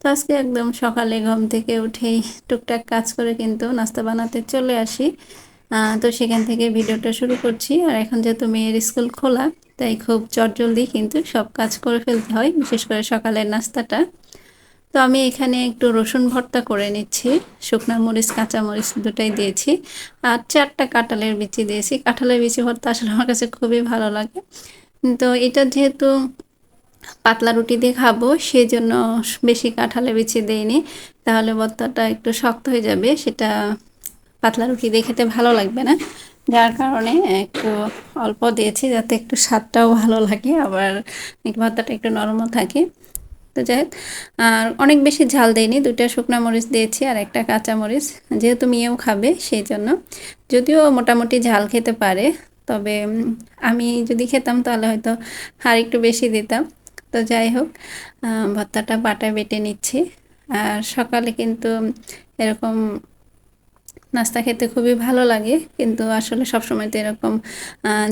তো আজকে একদম সকালে ঘুম থেকে উঠেই টুকটাক কাজ করে কিন্তু নাস্তা বানাতে চলে আসি। তো সেখান থেকে ভিডিওটা শুরু করছি। আর এখন যেহেতু মেয়ের স্কুল খোলা, তাই খুব চটজলদি কিন্তু সব কাজ করে ফেলতে হয়, বিশেষ করে সকালের নাস্তাটা। তো আমি এখানে একটু রসুন ভর্তা করে নিচ্ছি, শুকনো মরিচ, কাঁচা মরিচ দুটাই দিয়েছি। আর চারটা কাঁঠালের বিচি দিয়েছি। কাঁঠালের বিচি ভর্তা আসলে আমার কাছে খুবই ভালো লাগে। তো এটা যেহেতু পাতলা রুটি দিয়ে খাব সেই জন্য বেশি কাঁঠালে বিছিয়ে দেয়নি তাহলে ভর্তাটা একটু শক্ত হয়ে যাবে, সেটা পাতলা রুটি দিয়ে খেতে ভালো লাগবে না। যার কারণে একটু অল্প দিয়েছি যাতে একটু স্বাদটাও ভালো লাগে, আবার ভর্তাটা একটু নরমও থাকে। তো যাই আর অনেক বেশি ঝাল দেয়নি দুটা শুকনো মরিচ দিয়েছি আর একটা কাঁচা মরিচ। যেহেতু মেয়েও খাবে সেই জন্য যদিও মোটামুটি ঝাল খেতে পারে, তবে আমি যদি খেতাম তাহলে হয়তো আর একটু বেশি দিতাম। তো যাই হোক ভর্তাটা বাটায় বেটে নিচ্ছি। আর সকালে কিন্তু এরকম নাস্তা খেতে খুবই ভালো লাগে, কিন্তু আসলে সবসময় তো এরকম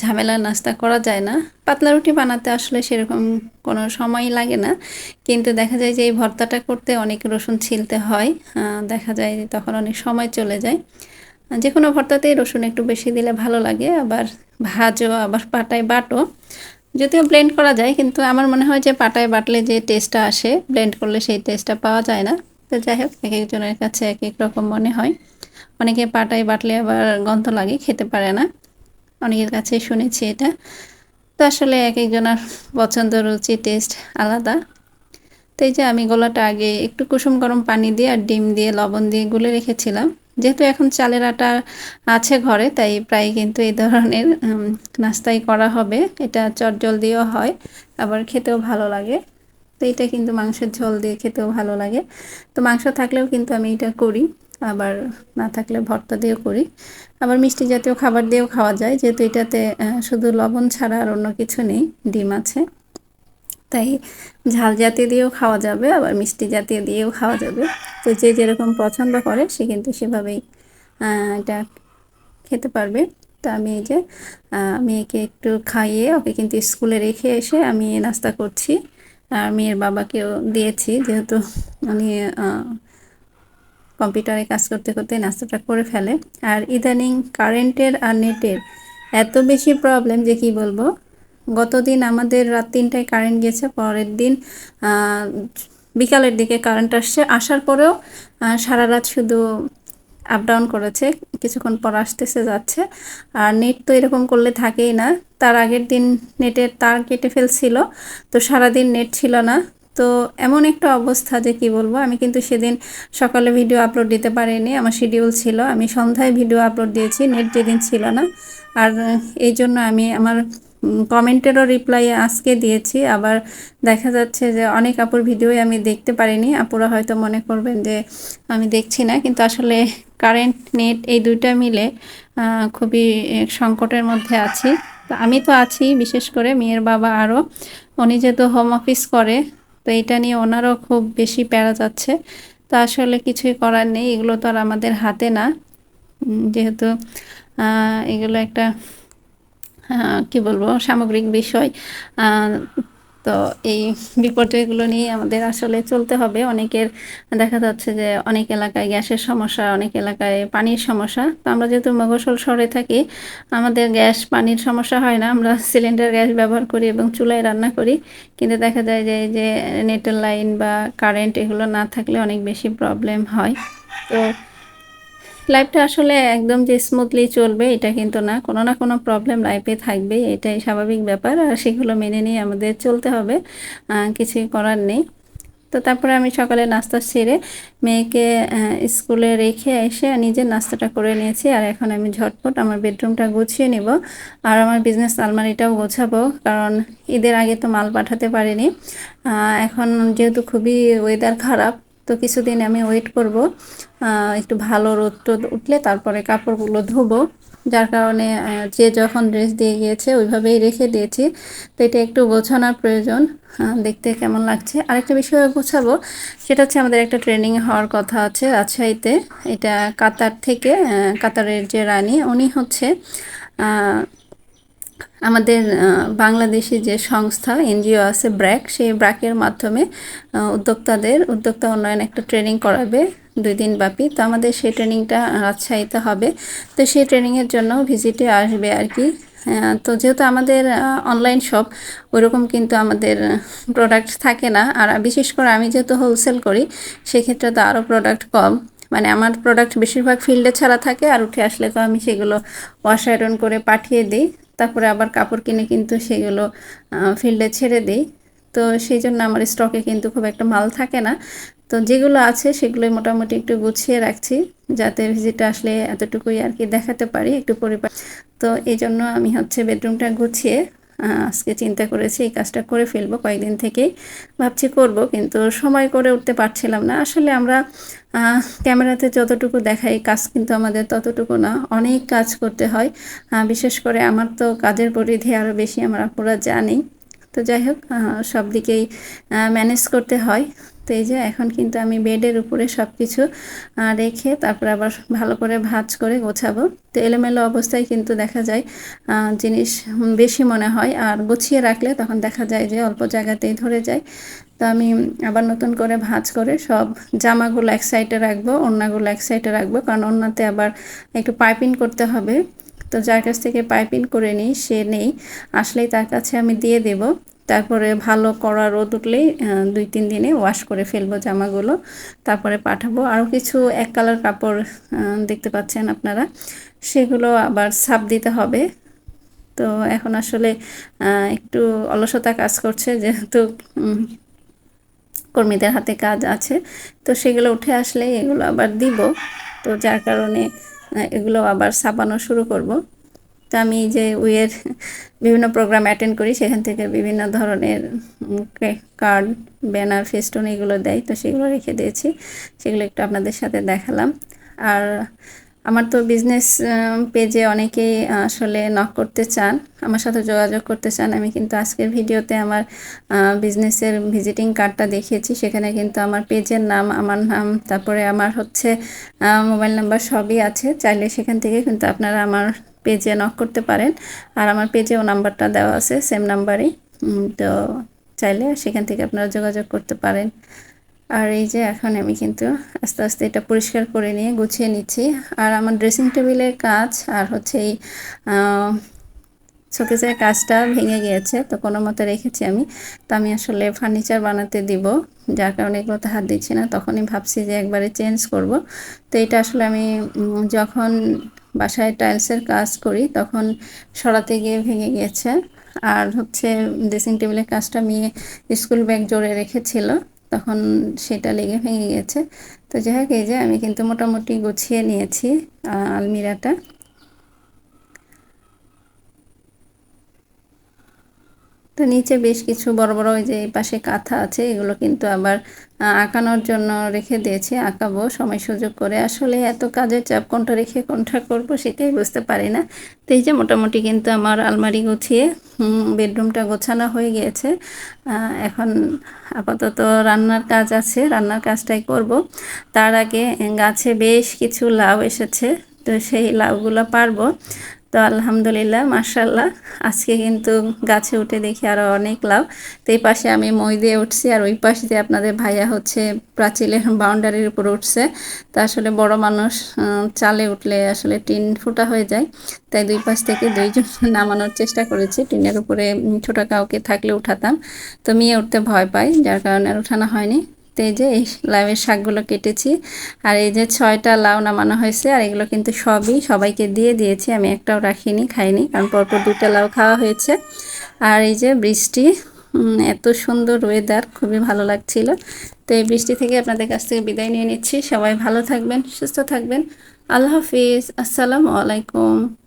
ঝামেলা নাস্তা করা যায় না। পাতলা রুটি বানাতে আসলে সেরকম কোনো সময় লাগে না, কিন্তু দেখা যায় যে এই ভর্তাটা করতে অনেক রসুন ছিলতে হয় দেখা যায় তখন অনেক সময় চলে যায়। যে কোনো ভর্তাতেই রসুন একটু বেশি দিলে ভালো লাগে, আবার ভাজো আবার পাটায় বাটো। যদিও ব্লেন্ড করা যায়, কিন্তু আমার মনে হয় যে পাটায় বাটলে যে টেস্টটা আসে ব্লেন্ড করলে সেই টেস্টটা পাওয়া যায় না। তো যাই হোক, এক একজনের কাছে এক এক রকম মনে হয়। অনেকে পাটায় বাটলে আবার গন্ধ লাগে, খেতে পারে না। অনেকের কাছে শুনেছি এটা। তো আসলে এক একজনের পছন্দ রুচি টেস্ট আলাদা। তো এই যে আমি গোলাটা আগে একটু কুসুম গরম পানি দিয়ে আর ডিম দিয়ে লবণ দিয়ে গুলে রেখেছিলাম। যেহেতু এখন চালের আটা আছে ঘরে, তাই প্রায় কিন্তু এই ধরনের নাস্তাই করা হবে। এটা চট জল দিয়েও হয়, আবার খেতেও ভালো লাগে। তো এটা কিন্তু মাংসের ঝোল দিয়ে খেতেও ভালো লাগে। তো মাংস থাকলেও কিন্তু আমি এটা করি, আবার না থাকলে ভর্তা দিয়েও করি। আবার মিষ্টি জাতীয় খাবার দিয়েও খাওয়া যায়, যেহেতু এটাতে শুধু লবণ ছাড়া আর অন্য কিছু নেই, ডিম আছে। তাই ঝাল জাতীয় দিয়েও খাওয়া যাবে, আবার মিষ্টি জাতীয় দিয়েও খাওয়া যাবে। তো যে যেরকম পছন্দ করে সে কিন্তু সেভাবেই এটা খেতে পারবে। তো আমি এই যে মেয়েকে একটু খাইয়ে ওকে কিন্তু স্কুলে রেখে এসে আমি নাস্তা করছি। আর মেয়ের বাবাকেও দিয়েছি, যেহেতু উনি কম্পিউটারে কাজ করতে করতে নাস্তাটা করে ফেলে। আর ইদানিং কারেন্টের আর নেটের এত বেশি প্রবলেম যে কি বলব গতদিন আমাদের রাত তিনটায় কারেন্ট গেছে, পরের দিন বিকালের দিকে কারেন্ট আসছে। আসার পরেও সারা রাত শুধু আপ ডাউন করেছে, কিছুক্ষণ পর আসতেছে, যাচ্ছে। আর নেট তো এরকম করলে থাকেই না। তার আগের দিন নেটের তার কেটে ফেলছিল, তো সারাদিন নেট ছিল না। তো এমন একটা অবস্থা যে কি বলব, আমি কিন্তু সেদিন সকালে ভিডিও আপলোড দিতে পারিনি, আমার শিডিউল ছিল। আমি সন্ধ্যায় ভিডিও আপলোড দিয়েছি নেট যেদিন ছিল না। আর এই জন্য আমি আমার কমেন্টেরও রিপ্লাই আজকে দিয়েছি। আবার দেখা যাচ্ছে যে অনেক আপুর ভিডিওই আমি দেখতে পারিনি। আপুরা হয়তো মনে করবেন যে আমি দেখছি না, কিন্তু আসলে কারেন্ট নেট এই দুইটা মিলে খুবই সংকটের মধ্যে আছি। আমি তো আছি বিশেষ করে, মেয়ের বাবা আরও। উনি যেহেতু হোম অফিস করে, তো এটা নিয়ে ওনারও খুব বেশি প্যারা যাচ্ছে। তো আসলে কিছুই করার নেই, এগুলো তো আর আমাদের হাতে না। যেহেতু এগুলো একটা কি বলব, সামগ্রিক বিষয়। তো এই বিপর্যয়গুলো নিয়ে আমাদের আসলে চলতে হবে। অনেকের দেখা যাচ্ছে যে অনেক এলাকায় গ্যাসের সমস্যা, অনেক এলাকায় পানির সমস্যা। তো আমরা যেহেতু মগসল শহরে থাকি, আমাদের গ্যাস পানির সমস্যা হয় না। আমরা সিলিন্ডার গ্যাস ব্যবহার করি এবং চুলায় রান্না করি। কিন্তু দেখা যায় যে যে নেটের লাইন বা কারেন্ট এগুলো না থাকলে অনেক বেশি প্রবলেম হয়। তো লাইফটা আসলে একদম যে স্মুথলি চলবে, এটা কিন্তু না। কোনো না কোনো প্রবলেম লাইফে থাকবে, এটাই স্বাভাবিক ব্যাপার। আর সেগুলো মেনে নিয়ে আমাদের চলতে হবে। কিছুই করার নেই। তো তারপরে আমি সকালে নাস্তা সেরে মেয়েকে স্কুলে রেখে এসে নিজের নাস্তাটা করে নিয়েছি। আর এখন আমি ঝটপট আমার বেডরুমটা গুছিয়ে নিব। আর আমার বিজনেস আলমারিটাও গোছাবো, কারণ ঈদের আগে তো মাল পাঠাতে পারিনি। এখন যেহেতু খুবই ওয়েদার খারাপ তো কিছুদিন আমি ওয়েট করব। একটু ভালো রোদ টোদ উঠলে তারপরে কাপড়গুলো ধোবো। যার কারণে যে যখন ড্রেস দিয়ে গিয়েছে ওইভাবেই রেখে দিয়েছি। তো এটা একটু গোছানোর প্রয়োজন। দেখতে কেমন লাগছে। আরেকটা বিষয় গোছাবো, সেটা হচ্ছে আমাদের একটা ট্রেনিং হওয়ার কথা আছে রাজশাহীতে। এটা কাতার থেকে কাতারের যে রানী, উনি হচ্ছে আমাদের বাংলাদেশি যে সংস্থা এনজিও আছে ব্র্যাক, সেই ব্র্যাকের মাধ্যমে উদ্যোক্তাদের, উদ্যোক্তা উন্নয়ন একটা ট্রেনিং করাবে দুই দিন ব্যাপী। তো আমাদের সেই ট্রেনিংটা রাজশাহীতে হবে। তো সেই ট্রেনিংয়ের জন্য ভিজিটে আসবে আর কি। তো যেহেতু আমাদের অনলাইন শপ ওইরকম কিন্তু আমাদের প্রোডাক্ট থাকে না। আর বিশেষ করে আমি যেহেতু হোলসেল করি, সেক্ষেত্রে তো আরও প্রোডাক্ট কম। মানে আমার প্রোডাক্ট বেশিরভাগ ফিল্ডে ছাড়া থাকে, আর উঠে আসলে তো আমি সেগুলো ওয়াশ আয়রন করে পাঠিয়ে দিই। তারপরে আবার কাপড় কিনে কিন্তু সেগুলো ফিল্ডে ছেড়ে দিই। তো সেই জন্য আমার স্টকে কিন্তু খুব একটা মাল থাকে না। তো যেগুলো আছে সেগুলো মোটামুটি একটু গুছিয়ে রাখছি, যাতে ভিজিটে আসলে এতটুকুই আর কি দেখাতে পারি, একটু পরিবার তো এই জন্য আমি হচ্ছে বেডরুমটা গুছিয়ে আজকে চিন্তা করেছি এই কাজটা করে ফেলব, কয়েকদিন থেকেই ভাবছি করব, কিন্তু সময় করে উঠতে পারছিলাম না। আসলে আমরা ক্যামেরাতে যতটুকু দেখাই, কাজ কিন্তু আমাদের ততটুকু না, অনেক কাজ করতে হয়। বিশেষ করে আমার তো কাজের পরিধি আরও বেশি, আমরা পুরো জানি তো যাই হোক সব দিকেই ম্যানেজ করতে হয়। তো এই যে এখন কিন্তু আমি বেডের উপরে সব কিছু রেখে তারপর আবার ভালো করে ভাজ করে গোছাবো। তো এলোমেলো অবস্থায় কিন্তু দেখা যায় জিনিস বেশি মনে হয়। আর গুছিয়ে রাখলে তখন দেখা যায় যে অল্প জায়গাতেই ধরে যায়। তো আমি আবার নতুন করে ভাজ করে সব জামাগুলো এক সাইডে রাখব, ওড়নাগুলো এক সাইডে রাখব। কারণ ওড়নাতে আবার একটু পাইপিং করতে হবে। তো যার কাছ থেকে পাইপিং করে নিই, সে নেই। আসলেই তার কাছে আমি দিয়ে দেব। তারপরে ভালো কড়া রোদ উঠলেই দুই তিন দিনে ওয়াশ করে ফেলব জামাগুলো, তারপরে পাঠাবো। আরও কিছু এক কালার কাপড় দেখতে পাচ্ছেন আপনারা, সেগুলো আবার সাপ দিতে হবে। তো এখন আসলে একটু অলসতা কাজ করছে যেহেতু কর্মীদের হাতে কাজ আছে। তো সেগুলো উঠে আসলে এগুলো আবার দিব। তো যার কারণে এগুলো আবার ছাপানো শুরু করব। তো আমি যে উইয়ের বিভিন্ন প্রোগ্রাম অ্যাটেন্ড করি, সেখান থেকে বিভিন্ন ধরনের কার্ড, ব্যানার, ফেস্টুন এগুলো দেয়, তো সেগুলো রেখে দিয়েছি, সেগুলো একটু আপনাদের সাথে দেখালাম। আর আমার তো বিজনেস পেজে অনেকেই আসলে নক করতে চান, আমার সাথে যোগাযোগ করতে চান, আমি কিন্তু আজকের ভিডিওতে আমার বিজনেসের ভিজিটিং কার্ডটা দেখিয়েছি, সেখানে কিন্তু আমার পেজের নাম, আমার নাম, তারপরে আমার হচ্ছে মোবাইল নাম্বার সবই আছে, চাইলে সেখান থেকে কিন্তু আপনারা আমার পেজে নক করতে পারেন। আর আমার পেজেও নাম্বারটা দেওয়া আছে সেম নাম্বারই। তো চাইলে সেখান থেকে আপনারা যোগাযোগ করতে পারেন। আর এই যে এখন আমি কিন্তু আস্তে আস্তে এটা পরিষ্কার করে নিয়ে গুছিয়ে নিচ্ছি। আর আমার ড্রেসিং টেবিলের কাজ আর হচ্ছে এই শোকেসের কাজটা ভেঙে গিয়েছে, তো কোনো মতে রেখেছি আমি। তো আমি আসলে ফার্নিচার বানাতে দিব, যার কারণে এগুলোতে হাত দিচ্ছি না। তখনই ভাবছি যে একবারে চেঞ্জ করব। তো এটা আসলে আমি যখন বাসায় টাইলসের কাজ করি, তখন সরাতে গিয়ে ভেঙে গিয়েছে। আর হচ্ছে ড্রেসিং টেবিলের কাজটা মেয়ে স্কুল ব্যাগ জোরে রেখেছিল, তখন সেটা লেগে ভেঙে গিয়েছে। তো যাই হোক, এই যে আমি কিন্তু মোটামুটি গুছিয়ে নিয়েছি আলমিরাটা। তো নিচে বেশ কিছু বড় বড় ওই যে এই পাশে কাঁথা আছে, এগুলো কিন্তু আবার আঁকানোর জন্য রেখে দিয়েছি, আঁকাবো, সময় সুযোগ করে। আসলে এত কাজের চাপ কোনটা রেখে কোনটা করব সেটাই বুঝতে পারি না। তো এই যে মোটামুটি কিন্তু আমার আলমারি গুছিয়ে বেডরুমটা গোছানো হয়ে গিয়েছে। এখন আপাতত রান্নার কাজ আছে, রান্নার কাজটাই করব। তার আগে গাছে বেশ কিছু লাউ এসেছে, তো সেই লাউগুলো পারব। তো আলহামদুলিল্লাহ মার্শাল্লাহ আজকে কিন্তু গাছে উঠে দেখি আরও অনেক লাভ তো এই পাশে আমি মই দিয়ে উঠছি আর ওই পাশে দিয়ে আপনাদের ভাইয়া হচ্ছে প্রাচীলের বাউন্ডারির উপর উঠছে। তা আসলে বড় মানুষ চালে উঠলে আসলে টিন ফুটা হয়ে যায়। তাই দুই পাশ থেকে দুইজন নামানোর চেষ্টা করেছি। টিনের উপরে ছোটো কাউকে থাকলে উঠাতাম। তো মেয়ে উঠতে ভয় পায়, যার কারণে আর উঠানো হয়নি। তো এই যে এই লাউয়ের শাকগুলো কেটেছি। আর এই যে ছয়টা লাউ নামানো হয়েছে, আর এগুলো কিন্তু সবই সবাইকে দিয়ে দিয়েছি, আমি একটাও রাখিনি, খাইনি, কারণ পরপর দুটা লাউ খাওয়া হয়েছে। আর এই যে বৃষ্টি এত সুন্দর ওয়েদার খুবই ভালো লাগছিল। তো এই বৃষ্টি থেকে আপনাদের কাছ থেকে বিদায় নিয়ে নিচ্ছি। সবাই ভালো থাকবেন, সুস্থ থাকবেন। আল্লাহ হাফিজ, আসসালামু আলাইকুম।